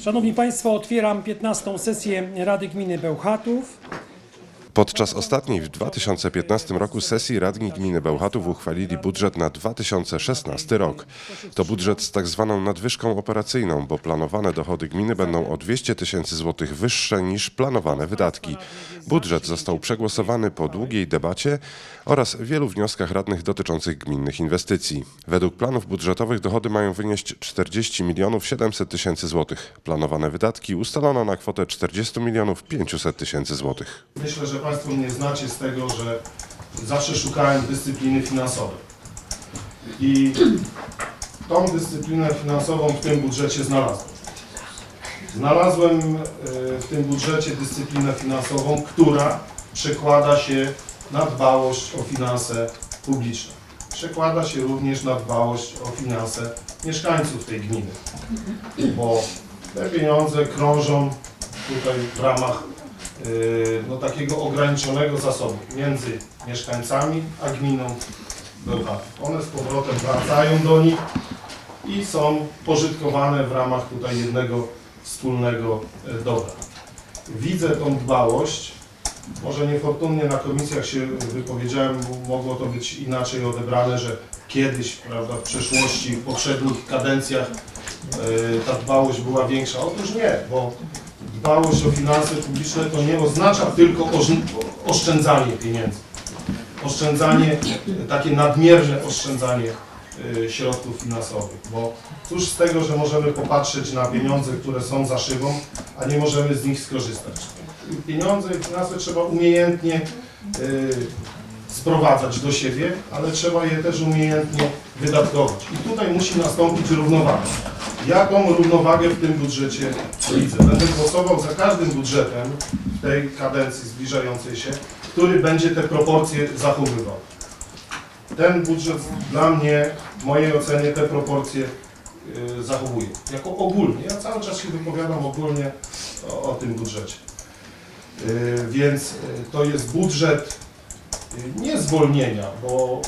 Szanowni Państwo, otwieram 15. sesję Rady Gminy Bełchatów. Podczas ostatniej w 2015 roku sesji radni gminy Bełchatów uchwalili budżet na 2016 rok. To budżet z tak zwaną nadwyżką operacyjną, bo planowane dochody gminy będą o 200 tysięcy złotych wyższe niż planowane wydatki. Budżet został przegłosowany po długiej debacie oraz wielu wnioskach radnych dotyczących gminnych inwestycji. Według planów budżetowych dochody mają wynieść 40 milionów 700 tysięcy złotych. Planowane wydatki ustalono na kwotę 40 milionów 500 tysięcy złotych. Myślę, że Państwo mnie znacie z tego, że zawsze szukałem dyscypliny finansowej. I tą dyscyplinę finansową w tym budżecie znalazłem. Znalazłem e, w tym budżecie dyscyplinę finansową, która przekłada się na dbałość o finanse publiczne. Przekłada się również na dbałość o finanse mieszkańców tej gminy. Bo te pieniądze krążą tutaj w ramach no, takiego ograniczonego zasobu między mieszkańcami a gminą Bełchatów. One z powrotem wracają do nich i są pożytkowane w ramach tutaj jednego wspólnego e, dobra. Widzę tą dbałość, może niefortunnie na komisjach się wypowiedziałem, mogło to być inaczej odebrane, że kiedyś, prawda, w przeszłości, w poprzednich kadencjach ta dbałość była większa. Otóż nie, bo dbałość o finanse publiczne to nie oznacza tylko oszczędzanie pieniędzy. Oszczędzanie, takie nadmierne oszczędzanie y, środków finansowych, bo cóż z tego, że możemy popatrzeć na pieniądze, które są za szybą, a nie możemy z nich skorzystać. Pieniądze i finanse trzeba umiejętnie y, sprowadzać do siebie, ale trzeba je też umiejętnie wydatkować. I tutaj musi nastąpić równowaga. Ja tą równowagę w tym budżecie widzę. Będę głosował za każdym budżetem w tej kadencji zbliżającej się, który będzie te proporcje zachowywał. Ten budżet dla mnie, w mojej ocenie, te proporcje y, zachowuje. Jako ogólnie. Ja cały czas się wypowiadam ogólnie o, o tym budżecie. Y, Więc y, to jest budżet nie zwolnienia, bo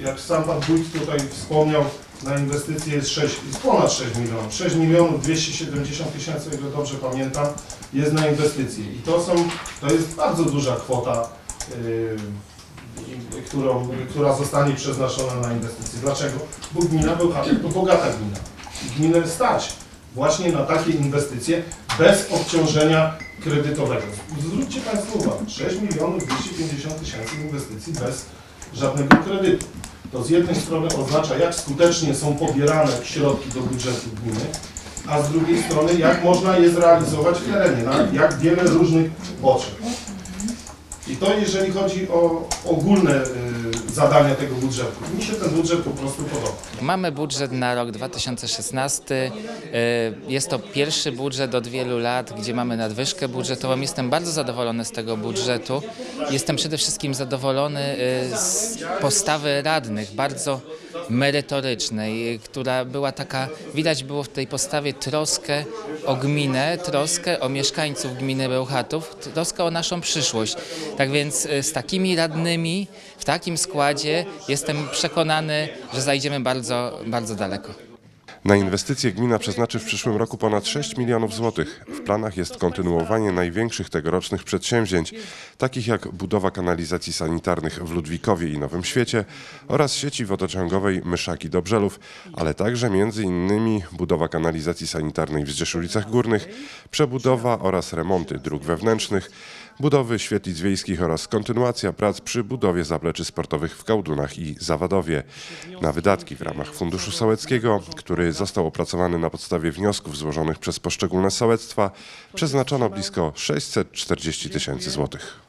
y, jak sam Pan Wójt tutaj wspomniał, na inwestycje jest, 6, jest ponad 6 milionów. 6 milionów 270 tysięcy, ile dobrze pamiętam, jest na inwestycje. I to są, to jest bardzo duża kwota, y, i- którą, która zostanie przeznaczona na inwestycje. Dlaczego? Bo gmina Bełchatów to bogata gmina. Gminę stać właśnie na takie inwestycje bez obciążenia kredytowego. Zwróćcie Państwo uwagę, 6 milionów 250 tysięcy inwestycji bez żadnego kredytu. To z jednej strony oznacza, jak skutecznie są pobierane środki do budżetu gminy, a z drugiej strony, jak można je zrealizować w terenie, na jak wiele różnych potrzeb. I to jeżeli chodzi o ogólne y, zadania tego budżetu. Mi się ten budżet po prostu podoba. Mamy budżet na rok 2016. Y, Jest to pierwszy budżet od wielu lat, gdzie mamy nadwyżkę budżetową. Jestem bardzo zadowolony z tego budżetu. Jestem przede wszystkim zadowolony y, z postawy radnych, bardzo merytorycznej, y, która była taka, widać było w tej postawie troskę o gminę, troskę o mieszkańców gminy Bełchatów, troskę o naszą przyszłość. Tak więc y, z takimi radnymi, w takim składzie jestem przekonany, że zajdziemy bardzo, bardzo daleko. Na inwestycje gmina przeznaczy w przyszłym roku ponad 6 milionów złotych. W planach jest kontynuowanie największych tegorocznych przedsięwzięć, takich jak budowa kanalizacji sanitarnych w Ludwikowie i Nowym Świecie oraz sieci wodociągowej Myszaki do Brzelów, ale także między innymi budowa kanalizacji sanitarnej w Zdzieszulicach Górnych, przebudowa oraz remonty dróg wewnętrznych, budowy świetlic wiejskich oraz kontynuacja prac przy budowie zapleczy sportowych w Kałdunach i Zawadowie. Na wydatki w ramach Funduszu Sołeckiego, który został opracowany na podstawie wniosków złożonych przez poszczególne sołectwa, przeznaczono blisko 640 tysięcy złotych.